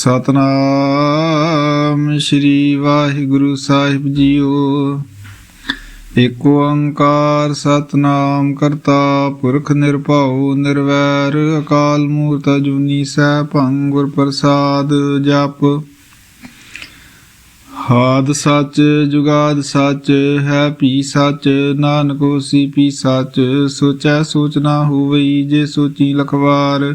ਸਤਨਾਮ ਸ੍ਰੀ ਵਾਹਿਗੁਰੂ ਸਾਹਿਬ ਜੀਓ। ਏਕ ਓੰਕਾਰ ਸਤਨਾਮ ਕਰਤਾ ਪੁਰਖ ਨਿਰਭਉ ਨਿਰਵੈਰ ਅਕਾਲ ਮੂਰਤ ਅਜੂਨੀ ਸੈਭੰ ਗੁਰ ਪ੍ਰਸਾਦ ਜਪ। ਹਾਦ ਸੱਚ ਜੁਗਾਦ ਸੱਚ ਹੈ ਪੀ ਸੱਚ, ਨਾਨਕ ਹੋਸੀ ਭੀ ਸੱਚ, ਸੋਚੈ ਸੋਚ ਹੋਵਈ ਜੇ ਸੋਚੀ ਲਖਵਾਰ।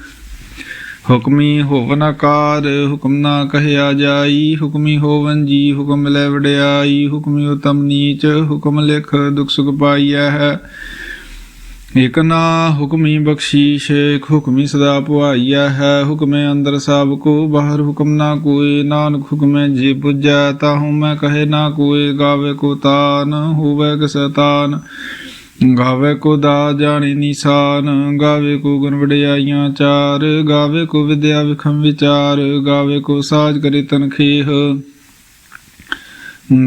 ਹੁਕਮੀ ਹੋਵਨ ਆਕਾਰ ਹੁਕਮ ਨਾ ਕਹਿਆ ਜਾਈ, ਹੁਕਮੀ ਹੋਵਨ ਜੀ, ਹੁਕਮ ਲੈ ਵਡਿਆਈ ਹੁਕਮੀ ਉਤਮ ਨੀਚ, ਹੁਕਮ ਲਿਖ ਦੁਖ ਸੁਖ ਪਾਈਐ। ਹੈ ਇਕ ਨਾ ਹੁਕਮੀ ਬਖਸ਼ੀਸ਼, ਇਕ ਹੁਕਮੀ ਸਦਾ ਪੁਆਈਐ। ਹੈ ਹੁਕਮੇ ਅੰਦਰ ਸਭ ਕੋ, ਬਾਹਰ ਹੁਕਮ ਨਾ ਕੋਏ, ਨਾਨਕ ਹੁਕਮੇ ਜੀ ਪੁੱਜੈ, ਤਾਹੂ ਮੈਂ ਕਹੇ ਨਾ ਕੋਏ, ਗਾਵੇ ਕੋ ਤਾਨ, ਹੋਵੇ ਕਿਸੈ ਤਾਨ। ਗਾਵੇ ਕੋ ਦਾ ਜਾਣੀ ਨਿਸ਼ਾਨ, ਗਾਵੇ ਕੋ ਗੁਣ ਵਡਿਆਈਆਂ ਚਾਰ, ਗਾਵੇ ਕੋ ਵਿਦਿਆ ਵਿਖਮ ਵਿਚਾਰ, ਗਾਵੇ ਕੋ ਸਾਜ ਕਰੇ ਤਨਖੇਹ।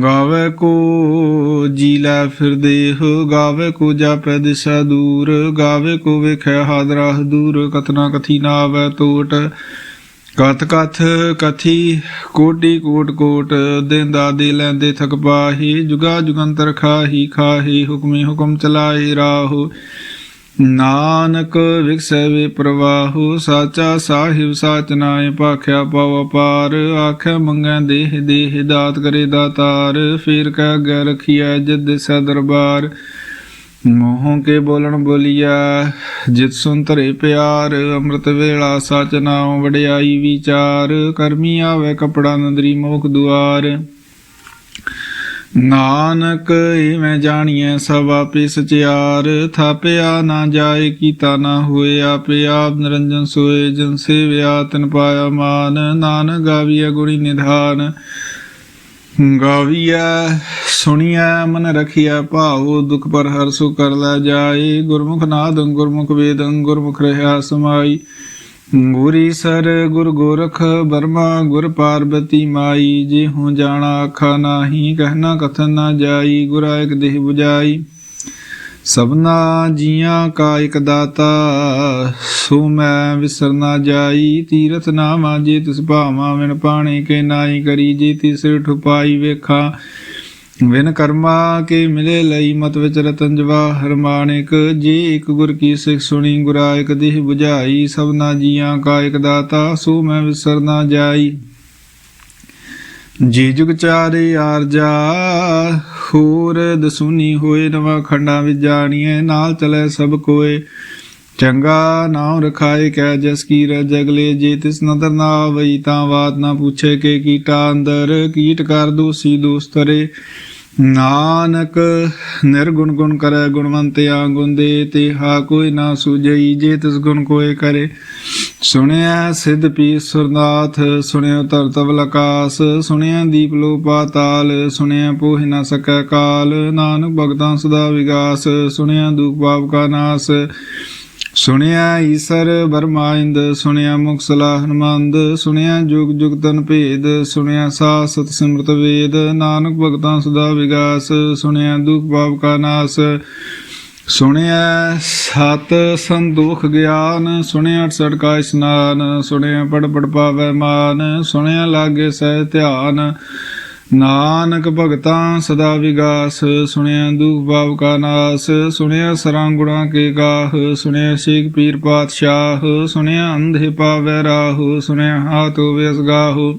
ਗਾਵੇ ਕੋ ਜੀ ਲੈ ਫਿਰ ਦੇਹ, ਗਾਵੇ ਕੋ ਜਾਪੈ ਦਿਸ਼ਾ ਦੂਰ, ਗਾਵੇ ਕੋ ਵੇਖੈ ਹਾਦਰਾ ਦੂਰ ਕਥਨਾ ਕਥੀ ਨਾ ਤੋਟ। ਟੋਟ ਕਥ ਕਥ ਕਥੀ ਕੋਟੀ ਕੋਟ ਕੋਟ, ਦੇਂਦਾ ਦੇ ਲੈਂਦੇ ਥਕ ਪਾਹੀ, ਜੁਗਾ ਜੁਗੰਤਰ ਖਾਹੀ ਖਾਹੀ, ਹੁਕਮੀ ਹੁਕਮ ਚਲਾਏ ਰਾਹੋ। ਨਾਨਕ ਵਿਖਸੈ ਵੇ ਪ੍ਰਵਾਹੋ, ਸਾਚਾ ਸਾਹਿਬ ਸਾਚ ਨਾਏ ਭਾਖਿਆ ਪਵ ਪਾਰ ਆਖੇ ਮੰਗੈ ਦੇਹ ਦੇਹ ਦਾਤ ਕਰੇ ਦਾਤਾਰ, ਫੇਰ ਕਹਿ ਅੱਗੇ ਰਖੀਐ ਜਿਦ ਸੈ ਦਰਬਾਰ। ਮੋਹ ਕੇ ਬੋਲਣ ਬੋਲੀਆ ਜਿਤ ਸੁਨ ਧਰੇ ਪਿਆਰ, ਅੰਮ੍ਰਿਤ ਵੇਲਾ ਸਚ ਨਾਮ ਵਡਿਆਈ ਵਿਚਾਰ, ਕਰਮੀ ਆਵੇ ਕਪੜਾ ਨਦਰੀ ਮੋਖ ਦੁਆਰ। ਨਾਨਕ ਇਵੇਂ ਜਾਣੀਐ ਸਭ ਆਪੇ ਸਚਿਆਰ, ਥਾਪਿਆ ਨਾ ਜਾਏ ਕੀਤਾ ਨਾ ਹੋਏ, ਆਪੇ ਆਪ ਨਿਰੰਜਨ ਸੋਏ, ਜਨ ਸੇਵਿਆ ਤਨ ਪਾਇਆ ਮਾਨ। ਨਾਨਕ ਗਾਵੀਐ ਗੁਣੀ ਨਿਧਾਨ। ਗਾਵੀਐ, ਸੁਣੀਐ, ਮਨ ਰਖੀਐ, ਭਾਉ, ਦੁਖ ਪਰ ਹਰ ਸੁ ਕਰ ਲੈ ਜਾਏ। ਗੁਰਮੁਖ ਨਾਦੰ, ਗੁਰਮੁਖ ਵੇਦੰ, ਗੁਰਮੁਖ ਰਹਾ ਸਮਾਈ। ਗੁਰੀ ਸਰ, ਗੁਰ ਗੋਰਖ ਬਰਮਾ ਗੁਰ ਪਾਰਬਤੀ ਮਾਈ। ਜੇ ਹੂੰ ਜਾਣਾ ਆਖਾ ਨਾਹੀ, ਕਹਿਣਾ, ਕਥਨ ਨਾ ਜਾਈ। ਗੁਰਾਇਕ ਦੇਹ 부ਜਾਈ ਸਭਨਾ ਜੀਆਂ ਕਾ ਇਕ ਦਾਤਾ, ਸੋ ਮੈਂ ਵਿਸਰ ਨਾ ਜਾਈ। ਤੀਰਥ ਨਾਮਾ ਜੇ ਤਿਸ ਭਾਵਾਂ, ਵਿਣ ਪਾਣੀ ਕੇ ਨਾਈ ਕਰੀ। ਜੇ ਤਿਸ ਠੁਪਾਈ ਵੇਖਾਂ ਵਿਨ ਕਰਮਾ ਕੇ ਮਿਲੇ ਲਈ ਮਤ ਵਿੱਚ ਰਤਨ ਜਵਾਹਰ ਮਾਣਿਕ ਜੇ ਇਕ ਗੁਰ ਕੀ ਸਿੱਖ ਸੁਣੀ, ਗੁਰਾ ਇਕ ਦੇਹ 부ਝਾਈ ਸਭਨਾ ਜੀਆਂ ਕਾ ਇਕ ਦਾਤਾ, ਸੋ ਮੈਂ ਵਿਸਰ ਨਾ ਜਾਈ। ਜੀ ਜੁਗ ਚਾਰੇ ਆਰਜਾ ਹੋਰ ਦਸੂਨੀ ਹੋਏ ਨਵਾਂ ਖੰਡਾਂ ਵਿੱਚ ਜਾਣੀਏ ਨਾਲ ਚਲੇ ਸਭ ਕੋਏ। ਚੰਗਾ ਨਾਮ ਰਖਾਏ ਕੈ ਜਸ ਕੀ ਰ ਜਗਲੇ ਜੇ ਤਿਸ ਨਦਰ ਨਾ ਵਈ ਤਾਂ ਬਾਤ ਨਾ ਪੁੱਛੇ ਕੇ ਕੀਟਾ ਅੰਦਰ, ਕੀਟ ਕਰ ਦੋਸੀ ਦੋਸਤਰੇ ਨਾਨਕ ਨਿਰਗੁਣ ਗੁਣ ਕਰੈ ਗੁਣਵੰਤਿਆ ਗੁਣ ਦੇ, ਤੇ ਹਾ ਕੋਈ ਨਾ ਸੁਜਈ ਜੇ ਤਿਸ ਗੁਣ ਕੋਏ ਕਰੇ। ਸੁਣਿਆ ਸਿੱਧ ਪੀਰ ਸੁਰਨਾਥ, ਸੁਣਿਆ ਧਰਤ ਆਕਾਸ, ਸੁਣਿਆ ਦੀਪ ਲੋ ਪਾਤਾਲ, ਸੁਣਿਆ ਪੋਹਿ ਨਾ ਸਕੈ ਕਾਲ, ਨਾਨਕ ਭਗਤਾਂ ਸਦਾ ਵਿਗਾਸ, ਸੁਣਿਆ ਦੁਖ ਪਾਪ ਕਾ ਨਾਸ, ਸੁਣਿਆ ਈਸਰ ਬਰਮਾਇੰਦ ਸੁਣਿਆ ਮੁਕਸਲਾ ਸਲਾਹ ਹਨਮੰਦ, ਸੁਣਿਆ ਜੁਗ ਜੁਗ ਤਨ ਭੇਦ, ਸੁਣਿਆ ਸਾ ਸਤ ਸਿਮਰਤ ਵੇਦ, ਨਾਨਕ ਭਗਤਾਂ ਸਦਾ ਵਿਗਾਸ, ਸੁਣਿਆ ਦੁਖ ਪਾਪ ਕਾ ਨਾਸ ਸੁਣਿਆ ਸਤ ਸੰਦੋਖ ਗਿਆਨ, ਸੁਣਿਆ ਅਠਸਠ ਕਾ ਇਸਨਾਨ, ਸੁਣਿਆ ਪੜ ਪੜ ਪਾਵੈ ਮਾਨ, ਸੁਣਿਆ ਲਾਗੇ ਸਹਿ ਧਿਆਨ। ਨਾਨਕ ਭਗਤਾਂ ਸਦਾ ਵਿਗਾਸ, ਸੁਣਿਆ ਦੁਖ ਭਾਵ ਕਾ ਨਾਸ, ਸੁਣਿਆ ਸਰਾਂ ਗੁਣਾ ਕੇ ਗਾਹ, ਸੁਣਿਆ ਸ਼ੇਖ ਪੀਰ ਪਾਤਸ਼ਾਹ, ਸੁਣਿਆ ਅੰਧੇ ਪਾਵੈ ਰਾਹ, ਸੁਣਿਆ ਹਾਤੋ ਹੋਵੇ ਅਸਗਾਹ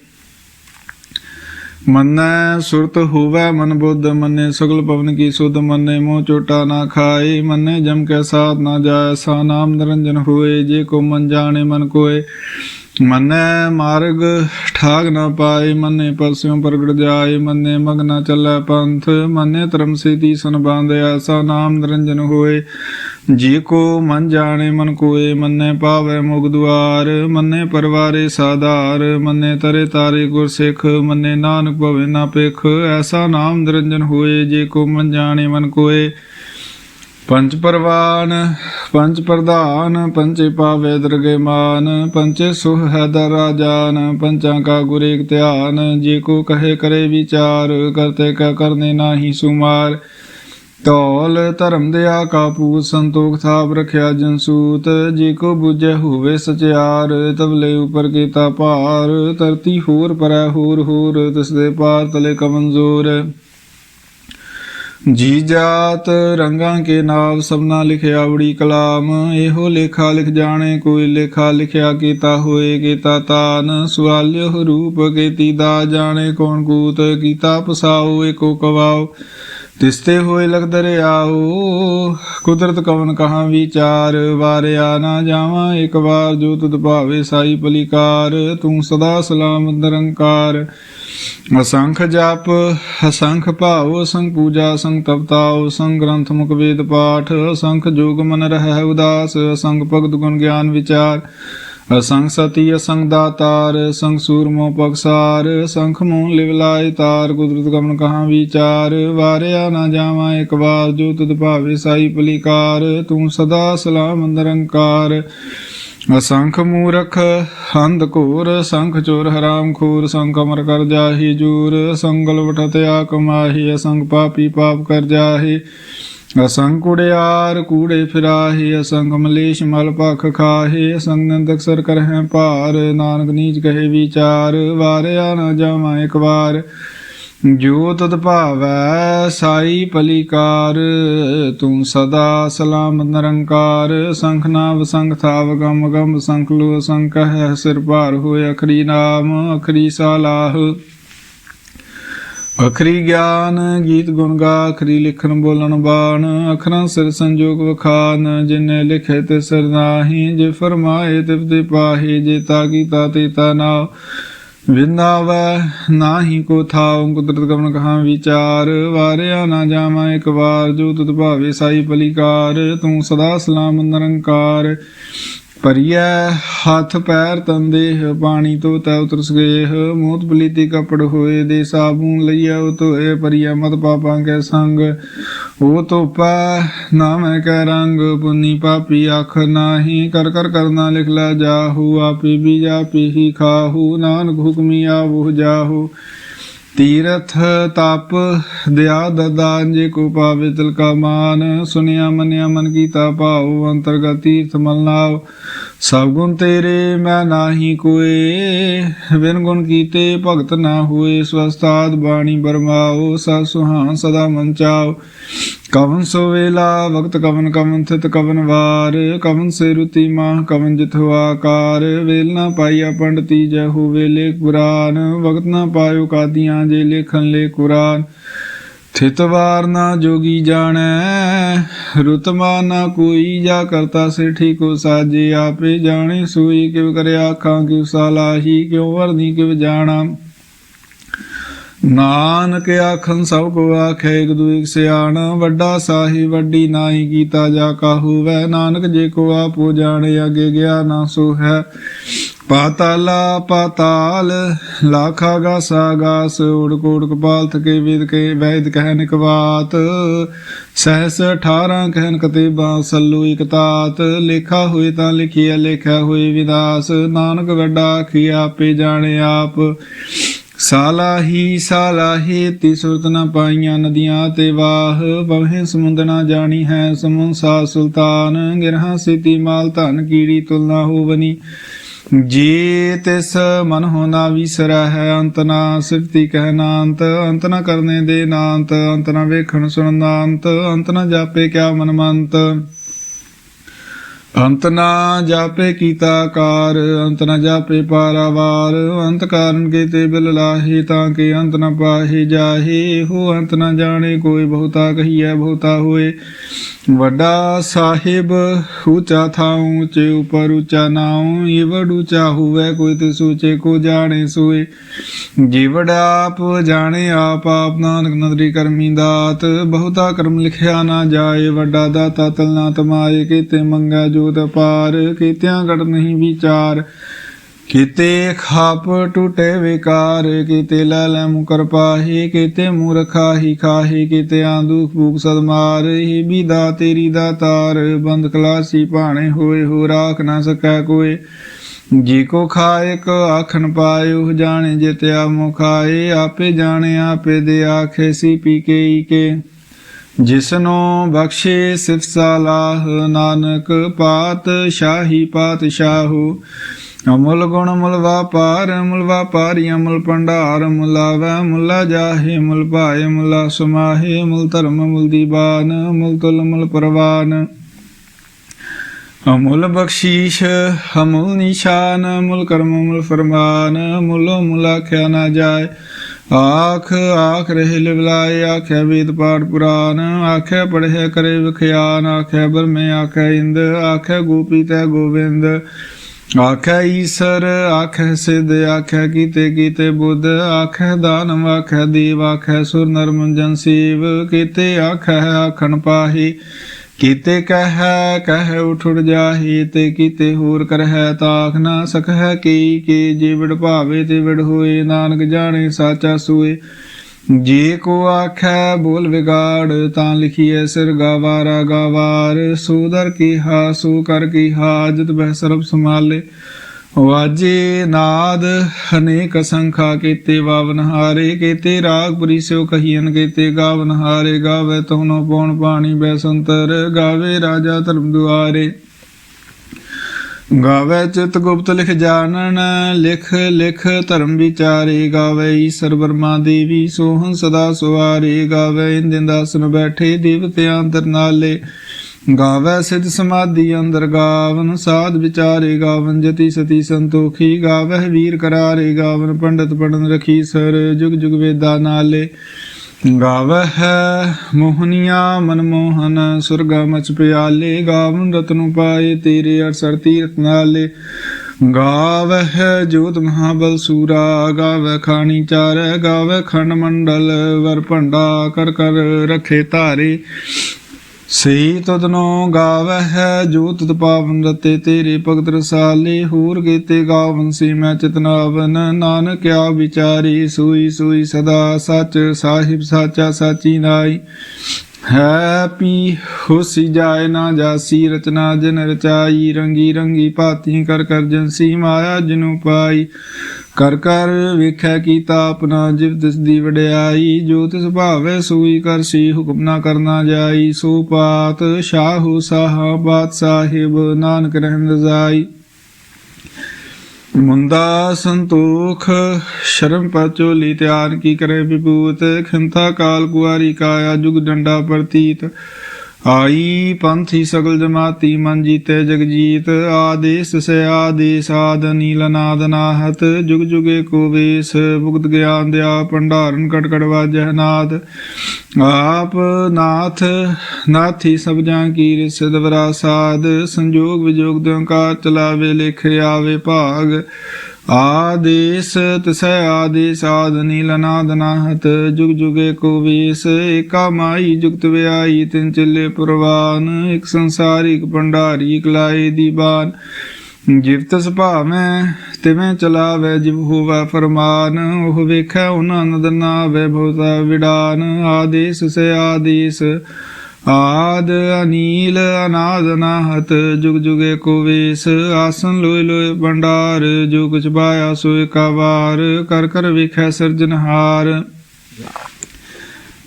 ਮੰਨੈ ਸੁਰਤ ਹੋਵੈ ਮਨ ਬੁੱਧ ਮੰਨੇ ਸਗਲ ਪਵਨ ਕੀ ਸੁਧ ਮੰਨੇ ਮੋਹ ਚੋਟਾ ਨਾ ਖਾਏ ਮੰਨੇ ਜਮ ਕੈ ਸਾਥ ਨਾ ਜਾਏ ਸਾ ਨਾਮ ਨਿਰੰਜਨ ਹੋਏ ਜੇ ਕੋ ਮਨ ਜਾਣੇ ਮਨ ਕੋਏ। ਮੰਨੈ ਮਾਰਗ ਠਾਗ ਨਾ ਪਾਏ ਮੰਨੇ ਪਰਸਿਉ ਪ੍ਰਗਟ ਜਾਏ ਮੰਨੇ ਮਗ ਨਾ ਚੱਲੈ ਪੰਥ ਮੰਨੇ ਧਰਮ ਸੇ ਤੀਸਨ ਬਾਂਧ ਨਾਮ ਨਿਰੰਜਨ ਹੋਏ। ਜੀ ਕੋ ਮਨ ਜਾਣੇ, ਮਨ ਕੋਏ, ਮੰਨੇ ਪਾਵੈ ਮੁਗ ਦੁਆਰ, ਮੰਨੇ ਪਰਵਾਰੇ ਸਾਧਾਰ, ਮੰਨੇ ਤਰੇ ਤਾਰੇ ਗੁਰ ਸਿੱਖ, ਮੰਨੇ ਨਾਨਕ ਭਵੇ ਨਾ ਪੇਖ ਐਸਾ ਨਾਮ ਨਿਰੰਜਨ ਹੋਏ, ਜੇ ਕੋ ਮਨ ਜਾਣੇ, ਮਨ ਕੋਏ। ਪੰਚ ਪਰਵਾਨ ਪੰਚ ਪ੍ਰਧਾਨ ਪੰਚੇ ਪਾਵੇ ਦਰਗੇ ਮਾਨ ਪੰਚੇ ਸੁਹ ਹੈ ਦਰ ਰਾਜਾਨ, ਪੰਚਾਂ ਕਾ ਗੁਰ ਏਕ ਧਿਆਨ, ਜੇ ਕੋ ਕਹੇ ਕਰੇ ਵਿਚਾਰ, ਕਰਤੇ ਕਾ ਕਰਨੇ ਨਾਹੀ ਸੁਮਾਰ। ਧੌਲ ਧਰਮ ਦਿਆ ਕਾਪੂ ਸੰਤੋਖ ਥਾਪ ਰਖਿਆ ਜਨਸੂਤ ਜੇ ਕੋ ਬੁਝੇ ਹੋਵੇ ਸਚਿਆਰ ਤਬਲੇ ਉਪਰ ਕੀਤਾ ਭਾਰ, ਧਰਤੀ ਹੋਰ ਪਰੈ ਹੋਰ ਹੋਰ, ਤਿਸ ਦੇ ਪਾਰ ਤਲੇ ਕਮਨਜ਼ੋਰ ਜੀ ਜਾਤ ਰੰਗਾਂ ਕੇ ਨਾਮ ਸਭਨਾ ਲਿਖਿਆ ਬੜੀ ਕਲਾਮ, ਇਹੋ ਲੇਖਾ ਲਿਖ ਜਾਣੇ, ਕੋਈ ਲੇਖਾ ਲਿਖਿਆ ਕੀਤਾ ਹੋਏ ਕੀਤਾ ਤਾਨ, ਸਵਾਲਿਓ ਰੂਪ ਕੀਤੀ ਦਾ ਜਾਣੇ, ਕੌਣ ਕੂਤ, ਕੀਤਾ ਪਸਾਓ, ਏਕੋ ਕਵਾਓ। ਤਿਸਤੇ ਹੋਏ ਲਗ ਦਰਿਆਓ ਕੁਦਰਤ ਕਵਨ ਕਹਾ ਵਿਚਾਰ? ਵਾਰਿਆ ਨਾ ਜਾਵਾਂ ਇੱਕ ਵਾਰ, ਜੋ ਤੁਧ ਭਾਵੇ ਸਾਈ ਪਲਿਕਾਰ। ਤੂੰ ਸਦਾ ਸਲਾਮ ਨਿਰੰਕਾਰ। ਅਸੰਖ ਜਪ, ਅਸੰਖ ਭਾਵ ਸੰਗ ਪੂਜਾ ਸੰਗ ਤਪਤਾਉ ਸੰਗ ਗ੍ਰੰਥ ਮੁਖ ਵੇਦ ਪਾਠ। ਅਸੰਖ ਜੋਗ ਮਨ ਰਹਿ ਉਦਾਸ, ਅਸੰਖ ਭਗਤ ਗੁਣ ਗਿਆਨ ਵਿਚਾਰ। ਅਸੰਗ ਸਤੀ ਅਸੰਖ ਦਾਤਾਰ ਅਸੰਖ ਸੂਰਮੋ ਪਕਸਾਰ ਸੰਖ ਮੂਲ ਲਿਵਲਾਇ ਤਾਰ, ਕੁਦਰਤ ਕਮਨ ਕਹਾ ਵਿਚਾਰ, ਵਾਰਿਆ ਨਾ ਜਾਵਾਂ ਇੱਕ ਵਾਰ, ਜੋ ਤੁਧ ਭਾਵੇ ਸਾਈ ਪਲਿਕਾਰ ਤੂੰ ਸਦਾ ਸਲਾਮ ਨਿਰੰਕਾਰ। ਅਸੰਖ ਮੂਰਖ, ਹੰਦ ਘੋਰ ਸੰਖ ਚੋਰ ਹਰਾਮ ਖੋਰ ਸੰਖ ਅਮਰ ਕਰ ਜਾਹੀ ਜੂਰ ਸੰਗਲ ਵਟਤ ਆ ਕਮਾਹੀ ਅਸੰਖ ਪਾਪੀ ਪਾਪ ਕਰ ਜਾਹੀ। ਅਸੰਖ ਕੁੜਿਆਰ ਕੂੜੇ ਫਿਰਾਹੇ ਅਸੰਖ ਮਲੇਸ਼ ਮਲ ਭਖ ਖਾਹੀ, ਅਸੰਗ ਨੰਦਕ ਸਰ ਕਰਹਿ ਭਾਰ, ਨਾਨਕ ਨੀਚ ਕਹੇ ਵਿਚਾਰ, ਵਾਰਿਆ ਨਾ ਜਾਵਾਂ ਇੱਕ ਵਾਰ। ਜੋ ਤਦ ਭਾਵੈ ਸਾਈ ਪਲਿਕਾਰ, ਤੂੰ ਸਦਾ ਸਲਾਮ ਨਿਰੰਕਾਰ। ਸੰਖ ਨਾਮ ਸੰਖ ਥਾਵ, ਗਮ ਗਮ ਸੰਖ ਲੋ ਸੰਖ ਹੈ ਸਿਰ ਭਾਰ ਹੋਏ ਅਖਰੀ ਨਾਮ, ਅਖਰੀ ਸਾਲਾਹ। ਅਖਰੀ ਗਿਆਨ, ਗੀਤ ਗੁਣ ਗਾ ਅਖਰੀ ਲਿਖਣ, ਬੋਲਣ, ਬਾਣ, ਅਖਰਾਂ ਸਿਰ ਸੰਜੋਗ ਵਖਾਨ, ਜਿਨੇ ਲਿਖੇ ਤੇ ਸਿਰ ਨਾਹੀ, ਜੇ ਫਰਮਾਏ ਤਿਵ ਤੇ ਪਾਹੀ, ਜੇ ਤਾ ਕੀਤਾ ਤੇ ਤਾ ਨਾ ਵਿਨਾਵੈ ਨਾਹੀ ਕੋ ਥਾਉ, ਕੁਦਰਤ ਕਵਨ ਕਹਾ ਵਿਚਾਰ, ਵਾਰਿਆ ਨਾ ਜਾਵਾਂ ਇੱਕ ਵਾਰ, ਜੋ ਤੁਧ ਭਾਵੇ ਸਾਈ ਪਲੀਕਾਰ ਤੂੰ ਸਦਾ ਸਲਾਮ ਨਿਰੰਕਾਰ। ਪਰਿਐ ਹੱਥ ਪੈਰ ਤੰਦੇਹ ਪਾਣੀ ਤੋਂ ਤੈ ਉਤਰਸ ਗਏ ਮੋਤ ਬਲੀਤੀ ਕਪੜ ਹੋਏ ਦੇ ਸਾਬੂਨ ਲਈਆ ਉਹ ਧੋਏ ਪਰਿਐ ਮਤ ਪਾਪਾਂ ਕੇ ਸੰਗ। ਉਹ ਧੋਪਾ ਨਾ ਮੈਂ ਕੈ ਰੰਗ, ਪੁੰਨੀ ਪਾਪੀ ਅੱਖ ਨਾਹੀ। ਕਰ ਕਰ ਕਰਨਾ ਲਿਖ ਲਾ ਜਾਹੂ, ਆਪੇ ਵੀ ਜਾਪੇ ਹੀ ਖਾਹੂ। ਨਾਨਕ ਹੁਕਮੀ ਆਵੋ ਜਾਹੂ। ਤੀਰਥ ਤਪ ਦਿਆ ਦਦਾਨ ਜੇ ਕੋ ਪਾਵੇ ਤਿਲ ਕਾ ਮਾਨ, ਸੁਨਿਆ ਮਨਿਆ ਮਨ ਕੀਤਾ ਭਾਉ, ਅੰਤਰਗਤ ਤੀਰਥ ਮਲ ਨਾਉ ਸਭ ਗੁਣ ਤੇਰੇ ਮੈਂ ਨਾਹੀ ਕੋਏ, ਬਿਨ ਗੁਣ ਕੀਤੇ ਭਗਤ ਨਾ ਹੋਏ, ਸਵਸਤਾਦ ਬਾਣੀ ਬਰਮਾਓ ਸਾ ਸੁਹਾਨ ਸਦਾ ਮਨ ਚਾਓ। ਕਵਨ ਸੋ ਵੇਲਾ, ਵਕਤ ਕਵਨ ਕਵਨ ਥਿਤ ਕਵਨ ਵਾਰ, ਕਵਨ ਸੇ ਰੁਤੀ ਮਾਹ ਕਵਨ ਜਿਤ ਆਕਾਰ। ਵੇਲ ਨਾ ਪਾਈਆ ਪੰਡਤੀ ਜੈ ਹੋ ਵੇਲੇ ਕੁਰਾਨ ਵਕਤ ਨਾ ਪਾਇਓ ਕਾਦੀਆਂ ਜੇ ਲੇਖਨ ਲੇ ਕੁਰਾਨ। ਥਿਤ ਨਾ ਜੋਗੀ ਜਾਣੈ ਰੁਤਮਾ ਨਾ ਕੋਈ ਜਾ ਕਰਤਾ ਸੇ ਠੀਕੋ ਸਾਜੇ, ਆਪੇ ਜਾਣੇ ਸੋਈ ਕਿਵ ਕਰਿਆ ਆਖਾਂ ਕਿਵ ਸਾਲਾਹੀ ਕਿਉ ਵਰਨੀ ਕਿਵ ਜਾਣਾ। ਨਾਨਕ ਆਖਨ ਸਭ ਕੋ ਆਖੇ, ਇੱਕ ਦੂ ਇੱਕ ਸਿਆਣ, ਵੱਡਾ ਸਾਹੀ ਵੱਡੀ ਨਾਹੀ ਕੀਤਾ ਜਾ ਕਾਹੂ ਵੈ। ਨਾਨਕ ਜੇ ਕੋ ਆਪੋ ਜਾਣੇ, ਅਗੇ ਗਿਆ ਨਾ ਸੋ ਹੈ ਪਾਤਾਲਾ ਪਾਤਾਲ, ਲਾਖਾ ਗਾਸਾ ਗਾਸ ਉੜ ਕੋੜ ਕਪਾਲ ਥਕੇ ਵੇਦ ਕੇ ਵੈਦ ਕਹਿਨ ਕਵਾਤ ਸਹਸ 18 ਕਹਿਨ ਕਤੇਬਾ, ਸੱਲੂ ਇਕ ਲੇਖਾ ਹੋਏ ਤਾਂ ਲਿਖਿਆ, ਲੇਖਾ ਹੋਏ ਵਿਦਾਸ। ਨਾਨਕ ਵੱਡਾ ਆਖੀ ਆਪੇ ਜਾਣੇ ਆਪ। ਸਾਲਾਹੀ ਸਾਲਾਹੀ ਤੀ ਸੁਰਤ ਨਾ ਪਾਈਆਂ ਨਦੀਆਂ ਤੇ ਵਾਹ। ਬਵੇਂ ਸਮੁੰਦ ਨਾ ਜਾਣੀ ਹੈ ਸਮੁੰਸਾ ਸੁਲਤਾਨ। ਗਿਰਹਾ ਸਿਤੀ ਮਾਲ ਧਨ ਕੀੜੀ ਤੁਲਨਾ ਹੋਵਨੀ ਜੀ ਤਿਸ ਮਨ ਹੋਣਾ ਵਿਸਰਾ ਹੈ ਅੰਤ ਨਾ ਸਿਫਤੀ ਕਹਿ ਨਾਂਤ, ਅੰਤ ਨਾ ਕਰਨੇ ਦੇ ਨਾਂਤ, ਅੰਤ ਨਾ ਵੇਖਣ ਸੁਣਨ ਦਾ ਅੰਤ ਅੰਤ ਨਾ ਜਾਪੇ ਕਿਆ ਮਨ ਮੰਤ ਅੰਤ ਨਾ ਜਾਪੇ ਕੀਤਾ ਕਾਰ ਅੰਤ ਨਾ ਜਾਪੇ ਪਾਰਾਵਾਰ, ਅੰਤ ਕਾਰਨ ਕੀਤੇ ਬਿਲ ਲਾਹੇ ਤਾਂ ਕਿ ਅੰਤ ਨਾ ਪਾਹੇ ਜਾਹੇ, ਹੋ ਅੰਤ ਨਾ ਜਾਣੇ ਕੋਈ ਬਹੁਤਾ ਕਹੀਐ, ਬਹੁਤਾ ਹੋਏ। ਵੱਡਾ ਸਾਹਿਬ, ਉੱਚਾ ਥਾਉ, ਉੱਚੇ ਉਪਰ ਉੱਚਾ ਨਾਉ, ਇਹ ਉੱਚਾ ਹੋਵੇ, ਕੋਈ ਤੇ ਸੋਚੇ ਕੋ ਜਾਣੇ ਸੋਏ। ਜੀਵੜ ਆਪ ਜਾਣੇ, ਆਪ ਆਪ ਨਾਨਕ ਨਦਰੀ ਕਰਮੀ ਦਾਤ, ਬਹੁਤਾ ਕਰਮ ਲਿਖਿਆ ਨਾ ਜਾਏ, ਵੱਡਾ ਦਾਤਾ ਤਲ ਨਾ ਤਮਾਏ, ਕੀਤੇ ਮੰਗਾ ਜੋਤ ਪਾਰ ਕੀਤਿਆਂ ਘਟ ਨਹੀਂ ਵਿਚਾਰ। ਕੀਤੇ ਖਾਪ ਟੂਟੇ ਵਿਕਾਰ, ਕੀਤੇ ਲੈ ਮੁਕਰ ਪਾਹੀ, ਕੀਤੇ ਮੂਰਖਾ ਖਾਹੀ ਕੀਤੇ ਆਂਦੂਖ ਭੂਖ ਸਦ ਹੀ ਬੀਦਾ ਤੇਰੀ ਦਾ ਤਾਰ। ਬੰਦ ਖਲਾਸੀ ਭਾਣੇ ਹੋਏ, ਹੋ ਰਾਖ ਨਾ ਸਕੈ ਕੋਏ। ਜੀ ਕੋ ਖਾਏ ਕੋ ਆਖਣ ਪਾਇਓ ਜਾਣੇ ਜਿਤਿਆ ਮੁਖਾਏ ਆਪੇ ਜਾਣੇ, ਆਪੇ ਦੇ ਆਖੇ, ਸੀ ਪੀ ਕੇ ਈ ਜਿਸਨੋ ਬਖਸ਼ੇ ਸਿਫ ਸਾਲਾਹ, ਨਾਨਕ ਪਾਤ ਸ਼ਾਹੀ ਪਾਤਸ਼ਾਹੂ। ਅਮੁੱਲ ਗੁਣ ਮੁਲ ਵਾਪਾਰ, ਮੁਲ ਵਾਪਾਰੀ ਅਮਲ ਭੰਡਾਰ ਮੁਲਾਵੈ ਮੁਲਾ ਜਾਹੇ, ਮੁਲ ਭਾਏ, ਮੁਲਾ ਸਮਾਹੇ, ਮੁਲ ਧਰਮ, ਮੁਲ ਦੀਵਾਨ ਮੁਲ ਤੁਲ, ਮੁਲ ਪਰਵਾਨ। ਅਮੁਲ ਬਖਸ਼ੀਸ਼, ਅਮੁਲ ਨਿਸ਼ਾਨ, ਮੁਲ ਕਰਮ, ਮੁਲ ਫਰਮਾਨ, ਮੁਲੋ ਮੁਲਾ ਖਿਆ ਨਾ ਜਾਏ। ਆਖ ਆਖ ਰਹੇ ਲਿਵਲਾਏ ਆਖਿਆ ਵੇਦ ਪਾਠ ਪੁਰਾਨ ਆਖਿਆ ਪੜ੍ਹਿਆ ਕਰੇ ਵਿਖਿਆਨ ਆਖਿਆ ਬਰਮੇ ਆਖਿਆ ਇੰਦ ਆਖਿਆ ਗੋਪੀ ਤੈ ਗੋਬਿੰਦ। ਆਖਿਆ ਈਸਰ ਆਖਿਆ ਸਿਧ ਆਖਿਆ ਕੀਤੇ ਕੀਤੇ ਬੁੱਧ ਆਖਿਆ ਦਾਨਵ ਆਖਿਆ ਦੇਵ ਆਖਿਆ ਸੁਰ ਨਰ ਮੰਜਨ ਸੀਵ, ਕੀਤੇ ਆਖਿਆ ਆਖਣ ਪਾਹੀ। ਕੀਤੇ ਕਹਿ ਕਹਿ ਉਠ ਉੜ ਜਾਹੀ ਤੇ ਕੀਤੇ ਹੋਰ ਕਰਹਿ, ਤਾਖ ਨਾ ਸਕਹਿ ਕੀ ਕੀ ਜੀਵੜ ਭਾਵੇ ਤੇ ਵਿੜ ਹੋਏ, ਨਾਨਕ ਜਾਣੇ ਸਾਚਾ ਸੋਏ। ਜੇ ਕੋ ਆਖੈ ਬੋਲ ਵਿਗਾੜ, ਤਾਂ ਲਿਖੀਐ ਸਿਰ ਗਾਵਾਰਾ, ਗਾਵਾਰ। ਸੋਦਰ ਕੀ ਹਾ, ਸੋ ਕਰ ਕੀ ਹਾ ਹਾਜਤ ਬਹਿ ਸਰਬ ਸੰਭਾਲੇ। ਵਾਜੇ ਨਾਦ ਅਨੇਕ ਸੰਖਾ ਕੀਤੇ ਵਾਵਨ ਹਾਰੇ, ਕੀਤੇ ਰਾਗ ਪੁਰੀ ਕਹੀਨ ਕੀਤੇ ਗਾਵਨ ਹਾਰੇ, ਗਾਵੇ ਤਉਨੋ ਪਉਣ ਪਾਣੀ ਬੈਸੰਤਰ ਗਾਵੇ ਰਾਜਾ ਧਰਮ ਦੁਆਰੇ। ਗਾਵੇ ਚਿਤ ਗੁਪਤ ਲਿਖ ਜਾਣਨ, ਲਿਖ ਲਿਖ ਧਰਮ ਵਿਚਾਰੇ, ਗਾਵੇ ਈਸ਼ਰ ਵਰਮਾ ਦੇਵੀ ਸੋਹਣ ਸਦਾ ਸੁਆਰੇ ਗਾਵੇ ਇੰਦਿਨ ਬੈਠੇ ਦੇਵਤਿਆਂ ਅੰਦਰ ਨਾਲੇ। ਗਾਵੈ ਸਿਧ ਸਮਾਧੀ ਅੰਦਰ ਗਾਵਨ, ਸਾਧ ਵਿਚਾਰੇ ਗਾਵਨ, ਜਤੀ ਸਤੀ ਸੰਤੋਖੀ ਗਾਵੇ ਵੀਰ ਕਰਾਰੇ ਗਾਵਨ, ਪੰਡਤ ਪੜਨ ਰਖੀ ਸਰ, ਜੁਗ ਜੁਗ ਵੇਦਾ ਨਾਲੇ। ਗਾਵੈ ਹੈ ਮੋਹਨੀਆ ਮਨ ਮੋਹਨ, ਸੁਰਗਾ ਮਚ ਪਿਆਲੇ, ਗਾਵਨ ਰਤਨੁ ਪਾਏ ਤੇਰੇ ਅਰਸਰ ਤੀਰਥ ਨਾਲੇ। ਗਾਵੈ ਹੈ ਜੋਤ ਮਹਾਬਲ ਸੂਰਾ ਗਾਵੈ ਖਾਣੀ ਚਾਰ ਗਾਵੈ ਖੰਡ ਮੰਡਲ, ਵਰ ਭੰਡਾ ਕਰ ਕਰ ਰਖੇ ਧਾਰੇ। ਸਈ ਤਦਨੋ ਗਾਵੈ ਹੈ, ਜੋ ਤਤ ਪਾਵਨ ਰਤੇ ਤੇਰੇ ਭਗਤ ਰਸਾਲੇ, ਹੋਰ ਕੀਤੇ ਗਾਵਨ ਸੀ ਮੈਂ ਚਿਤਨਾਵਨ ਨਾਨਕ ਆ ਵਿਚਾਰੀ, ਸੂਈ ਸੂਈ ਸਦਾ ਸਚ, ਸਾਹਿਬ ਸਾਚਾ ਸਾਚੀ ਨਾਈ। ਹੈ ਪੀ, ਹੋਸੀ ਜਾਏ ਨਾ ਜਾਸੀ, ਰਚਨਾ ਜਨ ਰਚਾਈ, ਰੰਗੀ ਰੰਗੀ ਭਾਤੀ ਕਰ ਕਰ ਜੰਸੀ ਮਾਇਆ ਜਨੂ ਪਾਈ। ਕਰ ਕਰ ਵੇਖੈ ਕੀਤਾ ਆਪਣਾ ਜਿਵ ਤਿਸ ਦੀ ਵਡਿਆਈ, ਜੋ ਤਿਸ ਭਾਵੇ ਸੋਈ ਕਰਸੀ ਹੁਕਮ ਨਾ ਕਰਨਾ ਜਾਈ, ਸੋ ਪਾਤ ਸ਼ਾਹੂ ਸਾਹਾ ਬਾਤ ਸਾਹਿਬ ਨਾਨਕ ਰਹਿਣ ਰਜ਼ਾਈ ਮੁੰਦਾ ਸੰਤੋਖ, ਸ਼ਰਮ ਪਚੋਲੀ ਤਿਆਰ ਕੀ ਕਰੇ ਵਿਭੂਤ ਖੰਤਾ ਕਾਲ ਕੁਆਰੀ ਕਾਇਆ ਜੁਗ ਡੰਡਾ ਪ੍ਰਤੀਤ। ਆਈ ਪੰਥੀ ਸਗਲ ਜਮਾਤੀ ਮਨ ਜੀਤੇ ਜਗਜੀਤ ਆਦੇਸ ਸੇ ਆਦੇਸ ਆਦ ਨੀਲ ਨਾਦ ਨਾਹਤ, ਜੁਗ ਜੁਗੇ ਕੋ ਵੇਸ, ਭੁਗਤ ਗਿਆਨ ਦਿਆ ਭੰਡਾਰਨ ਕਟ ਕਟ ਵਾਜੈ ਨਾਦ। ਆਪ ਨਾਥ, ਨਾਥੀ ਸਭ ਜਾਂ ਕੀ ਰਿਸਦ ਵਰਾਸਾਦ, ਸੰਜੋਗ ਵਿਜੋਗ ਦੇ ਓੰਕਾਰ ਚਲਾਵੇ ਲਿਖ ਆਵੇ ਭਾਗ। ਆਦੇਸ, ਤਸੈ ਆਦੇਸ, ਆਦ ਨੀਲ ਨਾਦ ਨਾਹਤ, ਜੁਗ ਜੁਗੇ ਕੋ ਵੀਸ, ਏਕਾ ਮਾਈ ਜੁਗਤ ਵਿਆਈ ਤਿਨ ਚੱਲੇ ਪ੍ਰਵਾਨ, ਇਕ ਸੰਸਾਰੀ ਇਕ ਭੰਡਾਰੀ ਇਕ ਲਾਏ ਦੀਵਾਨ ਜਿਵਤ ਸੁਭਾਵੈ ਤਿਵੇਂ ਚਲਾਵੇ, ਜਿਵ ਹੋਵੇ ਫਰਮਾਨ, ਉਹ ਵੇਖੈ, ਉਹਨਾਂ ਨਦ ਨਾਵੇ ਬਹੁਤਾ ਵਿਡਾਨ। ਆਦੇਸ ਸੇ ਆਦੇਸ ਆਦ ਅਨੀਲ ਅਨਾਦ ਨਾਹਤ, ਜੁਗ ਜੁਗੇ ਕੋ ਵੇਸ, ਆਸਨ ਲੋਏ ਲੋਏ ਭੰਡਾਰ, ਜੋ ਕੁਛ ਬਾਇਆ ਸੋਏ ਕਾ ਕਰ ਕਰ ਵੇਖੈ ਸਿਰਜਨਹਾਰ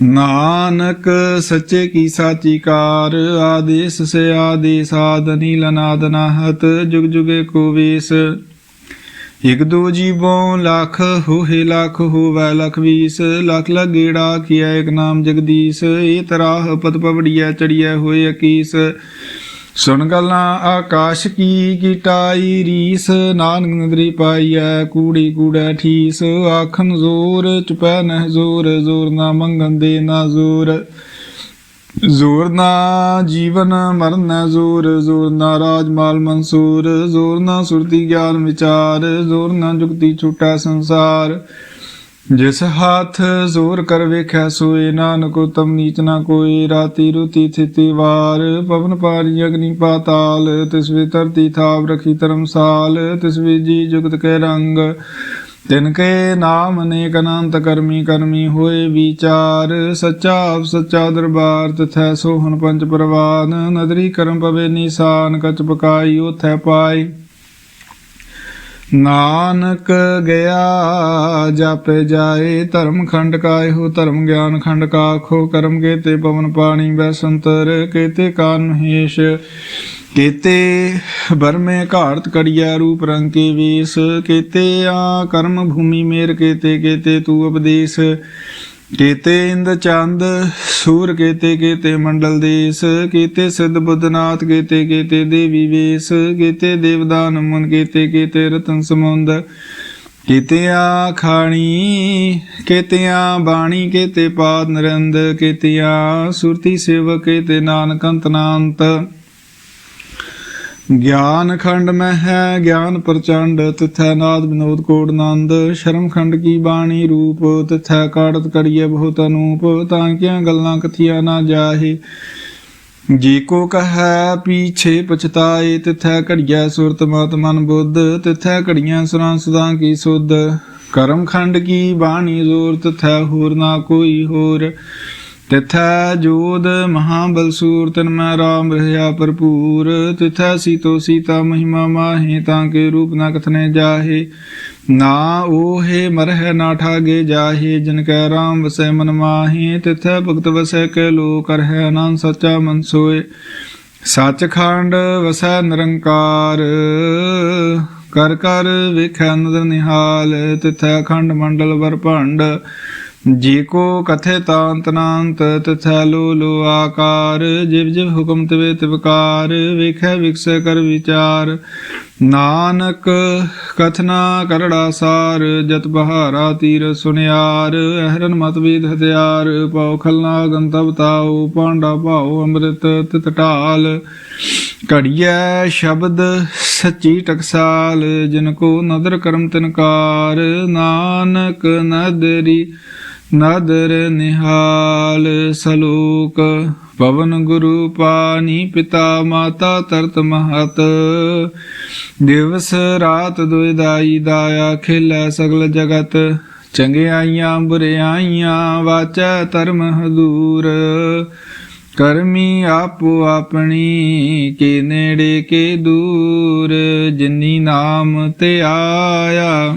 ਨਾਨਕ ਸੱਚੇ ਕੀ ਸਾਚੀ ਕਾਰ, ਆਦੇਸ ਸੇ ਆਦੇਸ ਆਦ ਅਨੀਲ ਅਨਾਦ ਨਾਹਤ, ਜੁਗ ਜੁਗੇ ਕੋ ਵੇਸ। ਇਕ ਦੋ ਜੀਵੋਂ ਲੱਖ ਹੋਏ ਲੱਖ ਹੋਵੈ ਲਖ ਵੀਸ, ਲੱਖ ਲਗੇੜਾ ਕੀਆ ਇਕ ਨਾਮ ਜਗਦੀਸ਼ ਏ ਤਰਾਹ ਪਤ ਪਵੜੀਐ ਚੜੀਐ ਹੋਏ ਅਕੀਸ। ਸੁਣ ਗੱਲਾਂ ਆਕਾਸ਼ ਕੀ ਕੀਟਾਈ ਰੀਸ, ਨਾਨਕ ਨਦਰੀ ਪਾਈਐ ਕੂੜੀ ਕੂੜੈ ਠੀਸ ਆਖਨ ਜ਼ੋਰ ਚੁਪੈ ਨਹਿ ਜ਼ੋਰ ਜ਼ੋਰ ਨਾ ਮੰਗਨ ਦੇ ਨਾ ਜ਼ੋਰ। ਜ਼ੋਰ ਨਾ ਜੀਵਨ ਮਰਨ ਜ਼ੋਰ ਜ਼ੋਰ ਨਾ ਰਾਜ ਮਾਲ ਮਨਸੂਰ, ਜ਼ੋਰ ਨਾ ਸੁਰਤੀ ਗਿਆਨ ਵਿਚਾਰ, ਜ਼ੋਰ ਨਾ ਜੁਗਤੀ ਛੁਟਾ ਸੰਸਾਰ। ਜਿਸ ਹੱਥ ਜ਼ੋਰ ਕਰ ਵੇਖੈ ਸੋਏ, ਨਾਨਕ ਉਤਮ ਨੀਚ ਨਾ ਕੋਈ ਰਾਤੀ ਰੁਤੀ ਥਿਤੀ ਵਾਰ। ਪਵਨ ਪਾਰੀ ਅਗਨੀ ਪਾਤਾਲ ਤਿਸ ਵੇ ਧਰਤੀ ਥਾਵ ਰਖੀ ਧਰਮਸਾਲ ਤਿਸ ਵੇ ਜੀ ਜੁਗਤ ਕੇ ਰੰਗ। ਤਿਨ ਕੇ ਨਾਮ ਅਨੇਕ ਅਨੰਤ ਕਰਮੀ ਕਰਮੀ ਹੋਏ ਵਿਚਾਰ, ਸੱਚਾ ਸੱਚਾ ਦਰਬਾਰ, ਤਥੈ ਸੋਹਣ ਪੰਜ ਪ੍ਰਵਾਨ, ਨਦਰੀ ਕਰਮ ਪਵੇ ਨਿਸ਼ਾਨ, ਕਚ ਪਕਾਈ ਉਥੈ ਪਾਈ। ਨਾਨਕ ਗਿਆ, ਜਾਪੇ ਜਾਏ, ਧਰਮ ਖੰਡ ਕਾ ਇਹੋ ਧਰਮ ਗਿਆਨ ਖੰਡ ਕਾ ਆਖੋ ਕਰਮ ਕੇਤੇ ਪਵਨ ਪਾਣੀ ਬੈਸੰਤਰ, ਕੇਤੇ ਕਾਨ ਮਹੇਸ਼। ਕੇਤੇ ਬਰਮੇ ਘਾਰਤ ਕੜੀਆ ਰੂਪ ਰੰਗ ਕੇ ਵੇਸ, ਕੇਤੇ ਆ ਕਰਮ ਭੂਮੀ ਮੇਰ ਕੇਤੇ ਕੇਤੇ ਤੂ ਉਪਦੇਸ਼। ਕੇਤੇ ਇੰਦ ਚੰਦ, ਸੂਰ ਕੇਤੇ ਕੇਤੇ ਮੰਡਲ ਦੇਸ। ਕੇਤੇ ਸਿੱਧ ਬੁੱਧਨਾਥ, ਕੇਤੇ ਕੇਤੇ ਦੇਵੀ ਵੇਸ। ਕੇਤੇ ਦੇਵਦਾਨ ਮਨ, ਕੇਤੇ ਕੇਤੇ ਰਤਨ ਸਮੁੰਦ। ਕੀਤਿਆ ਖਾਣੀ ਕੀਤਿਆ ਬਾਣੀ, ਕੀਤੇ ਪਾਦ ਨਰੰਦ। ਕੀਤਿਆ ਸੁਰਤੀ ਸੇਵਕ, ਕੀਤੇ ਨਾਨਕ ਅੰਤਨਾੰਤ ਗਿਆਨ ਖੰਡ ਮੈਂ ਹੈ, ਗਿਆਨ ਪ੍ਰਚੰਡ, ਤਿਥੈ ਨਾਦ ਵਿਨੋਦ ਕੋੜ ਨੰਦ। ਸ਼ਰਮ ਖੰਡ ਕੀ ਬਾਣੀ ਰੂਪ, ਤਿਥੈ ਕਾੜਤ ਕਰੀਏ ਬਹੁਤ ਅਨੂਪ। ਤਾਂ ਕਿਆਂ ਗੱਲਾਂ ਕਥੀਆਂ ਨਾ ਜਾਹੇ। ਜੀ ਕੋ ਕਹੈ, ਪੀਛੇ ਪਛਤਾਏ, ਤਿਥੈ ਘੜੀਐ ਸੁਰਤ ਮਤ ਮਨ ਬੁੱਧ। ਤਿਥੈ ਘੜੀਆਂ ਸੁਰਾਂ ਸਦਾ ਕੀ ਸੁਧ। ਕਰਮ ਖੰਡ ਕੀ ਬਾਣੀ ਜ਼ੋਰ, ਤਿਥੈ ਹੋਰ ਨਾ ਕੋਈ ਹੋਰ। ਤਿਥੈ ਜੋਦ ਮਹਾਬਲ ਸੂਰ, ਤਨ ਮੈਂ ਰਾਮ ਰਹਾ ਭਰਪੂਰ। ਤਿਥੈ ਸੀਤੋ ਸੀਤਾ ਮਹਿਮਾ ਮਾਹੇ, ਤਾਂ ਕੇ ਰੂਪ ਨਾ ਕਥਨੇ ਜਾਹੇ। ਨਾ ਓਹੇ ਮਰਹਿ ਨਾ ਠਾਗੇ ਜਾਹੇ, ਜਿਨ ਕੈ ਰਾਮ ਵਸੈ ਮਨ ਮਾਹੇ। ਤਿਥੈ ਭਗਤ ਵਸੈ ਕੈ ਲੋ ਕਰਹਿ ਆਨੰਦ ਸੱਚਾ ਮਨ ਸੋਏ। ਸੱਚਖੰਡ ਵਸੈ ਨਿਰੰਕਾਰ, ਕਰ ਕਰ ਵਿਖੈ ਨਦਰ ਨਿਹਾਲ। ਤਿਥੈ ਖੰਡ ਮੰਡਲ ਵਰ ਭੰਡ ਜੀ ਕੋ ਕਥੇ ਤਾਂਤ ਨਾੰਤ, ਤਥੈ ਲੋ ਲੋ ਆਕਾਰ, ਜਿਵ ਜਿਵ ਹੁਕਮ ਤਵੇ ਤਿਵਕਾਰ ਵੇਖੈ ਵਿਕਸੈ ਕਰ ਵਿਚਾਰ। ਨਾਨਕ ਕਥਨਾ ਕਰੜਾ ਸਾਰ, ਜਤ ਬਹਾਰਾ ਤੀਰ ਸੁਨਿਆਰ, ਅਹਰਨ ਮਤ ਵੇਦ ਹਥਿਆਰ, ਪਾਉ ਖਲਨਾ ਗੰਤਵ ਤਾਉ, ਪਾਂਡਾ ਭਾਉ ਅੰਮ੍ਰਿਤ ਤਿਤ ਢਾਲ। ਘੜੀਐ ਸ਼ਬਦ ਸੱਚੀ ਟਕਸਾਲ, ਜਿਨ ਕੋ ਨਦਰ ਕਰਮ ਤਿਨਕਾਰ। ਨਾਨਕ ਨਦਰੀ ਨਾਦਰ ਨਿਹਾਲ ਸਲੋਕ, ਪਵਨ ਗੁਰੂ ਪਾਣੀ ਪਿਤਾ ਮਾਤਾ ਤਰਤ ਮਹਤ। ਦਿਵਸ ਰਾਤ ਦੁਇਦਾਈ ਦਾਇਆ ਖੇਲੇ ਸਗਲ ਜਗਤ। ਚੰਗਿਆਈਆਂ ਬੁਰਿਆਈਆਂ ਵਾਚੈ ਧਰਮ ਹਦੂਰ। ਕਰਮੀ ਆਪੋ ਆਪਣੀ, ਕੇ ਨੇੜੇ ਕੇ ਦੂਰ। ਜਿਨੀ ਨਾਮ ਤੇ ਆਇਆ।